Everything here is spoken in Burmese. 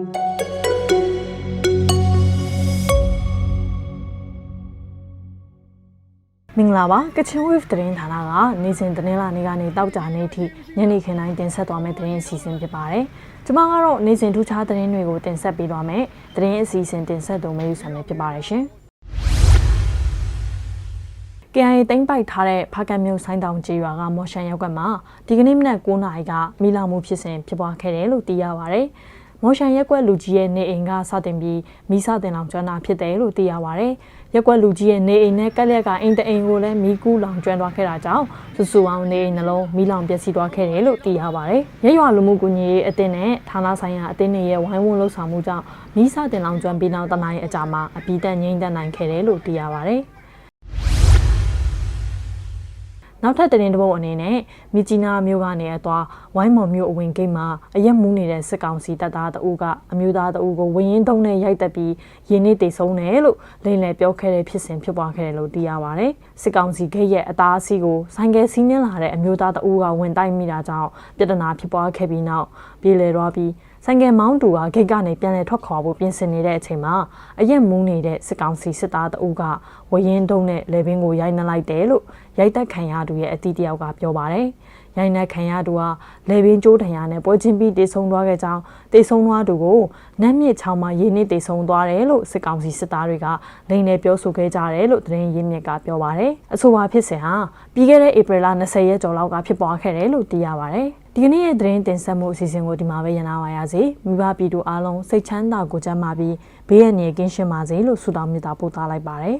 မင်္ဂလာပါကချင် wave သတင်းဌာနကနေစဉ်သတင်းလာနေကနေတောက်ကြနေထိညနေခင်းတိုင်းတင်ဆက်သွားမယ့်သတင်းအစီအစဉ်ဖြစ်ပါတယ်။ကျွန်မကတော့နေစဉ်ထူးခြားသတင်းတွေကိုတင်ဆက်ပေးသွားမယ်။သတင်းအစီအစဉ်တင်ဆက်သူမယူဆံမယ်ဖြစ်ပါတယ်ရှင်။ KIA တင်ပိုက်ထားတဲ့ဖားကတ်မြို့ဆိုင်းတောင်ကျေးရွာကမော်ရှန်ရောက်ကမှာဒီကနေ့မနက်9:00နာရီကမိလောင်မှုဖြစ်စဉ်ဖြစ်ပွားခဲ့တယ်လို့သိရပါဗျ။ မော်ရှန်ရက်ကွက်လူကြီးရဲ့နေအိမ်ကစတင်ပြီးမိစတင်လောင်ကျွမ်းတာဖြစ်တယ်လို့သိရပါဗျ။ရက်ကွက်လူကြီးရဲ့နေအိမ်နဲ့ကက်လျက်ကအိမ်တအိမ်ကိုလည်းမိကူးလောင်ကျွမ်းသွားခဲ့တာကြောင့်စုစုပေါင်းနေအိမ်နှလုံးမိလောင်ပျက်စီးသွားခဲ့တယ်လို့သိရပါဗျ။ရက်ရွာလူမှုကူညီရေးအသင်းနဲ့ဌာနဆိုင်ရာအသင်းတွေရဲ့ဝိုင်းဝန်းလှုပ်ဆောင်မှုကြောင့်မိစတင်လောင်ကျွမ်းပြီးနောက်တနိုင်အကြာမှာအပြီးတက်ငြိမ်းသက်နိုင်ခဲ့တယ်လို့သိရပါဗျ။ နောက်ထပ်တင်တဲ့ဘုံအနေနဲ့မြကြီးနားမြို့ကနေအသွားဝိုင်းမော်မြို့အဝင်ဂိတ်မှာအရက်မူးနေတဲ့စစ်ကောင်စီတပ်သားတအူးကအမျိုးသားတအူးကိုဝင်းရင်တုံးနဲ့ရိုက်တက်ပြီးရင်းနှီးတိတ်ဆုံးတယ်လို့လိန်လည်ပြောခဲ့တဲ့ဖြစ်စဉ်ဖြစ်ပွားခဲ့တယ်လို့သိရပါဗျ။စစ်ကောင်စီဂိတ်ရဲ့အသားအစီးကိုဆိုင်ကယ်စီးနှင်းလာတဲ့အမျိုးသားတအူးကဝင်တိုက်မိတာကြောင့်ပြဿနာဖြစ်ပွားခဲ့ပြီးနောက်ပြည်လည်သွားပြီး ဆိုင်ကယ်မောင်းတူကဂိတ်ကနေပြန်လည်ထွက်ခွာဖို့ပြင်ဆင်နေတဲ့အချိန်မှာအရက်မူးနေတဲ့စစ်ကောင်စီစစ်သားတအူးကဝရင်တုံးနဲ့လေဘင်းကိုရိုက်နှက်လိုက်တယ်လို့ရိုက်တက်ခံရသူရဲ့အတီးတယောက်ကပြောပါတယ်။ရိုက်နှက်ခံရသူကလေဘင်းကျိုးဒဏ်ရာနဲ့ပွဲချင်းပြီးတေဆုံသွားခဲ့ကြောင်းတေဆုံသွားသူကိုနတ်မြစ်ချောင်းမှာရင်းနှီးတေဆုံသွားတယ်လို့စစ်ကောင်စီစစ်သားတွေကလိန်နေပြောဆိုခဲ့ကြတယ်လို့သတင်းရင်းမြစ်ကပြောပါတယ်။အဆိုပါဖြစ်စဉ်ဟာပြီးခဲ့တဲ့ဧပြီလ20ရက်ကျော်လောက်ကဖြစ်ပွားခဲ့တယ်လို့သိရပါတယ်။ ဒီကနေ့ရဲ့သတင်းတင်ဆက်မှုအစီအစဉ်ကိုဒီမှာပဲရနာပါရစေမိဘပြည်သူအားလုံးစိတ်ချမ်းသာကိုကြမ်းပါပြီးဘေးရန်နေကင်းရှင်းပါစေလို့ဆုတောင်းမေတ္တာပို့သလိုက်ပါတယ်